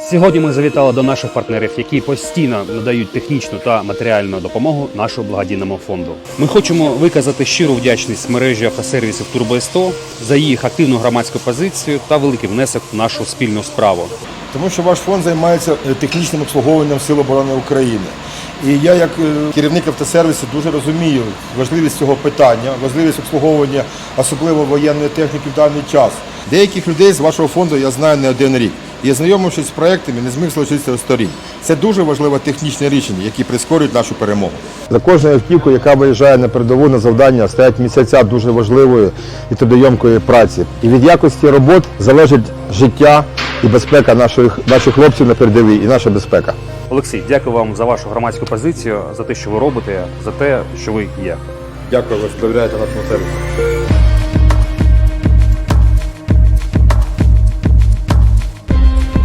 Сьогодні ми завітали до наших партнерів, які постійно надають технічну та матеріальну допомогу нашому благодійному фонду. Ми хочемо виказати щиру вдячність мережі автосервісів Турбо 100 за їх активну громадську позицію та великий внесок в нашу спільну справу. Тому що ваш фонд займається е, технічним обслуговуванням Сил оборони України. І я, як е, керівник автосервісу, дуже розумію важливість цього питання, важливість обслуговування, особливо воєнної техніки в даний час. Деяких людей з вашого фонду я знаю не один рік. І знайомившись з проектами, не зміг залишитися осторонь. Це дуже важливе технічне рішення, які прискорюють нашу перемогу. За кожною автівкою, яка виїжджає на передову на завдання, стоять місяця дуже важливої і трудоємкої праці. І від якості робот залежить життя і безпека наших, наших хлопців на передовій, і наша безпека. Олексій, дякую вам за вашу громадську позицію, за те, що ви робите, за те, що ви є. Дякую, ви довіряєте нашому сервісу.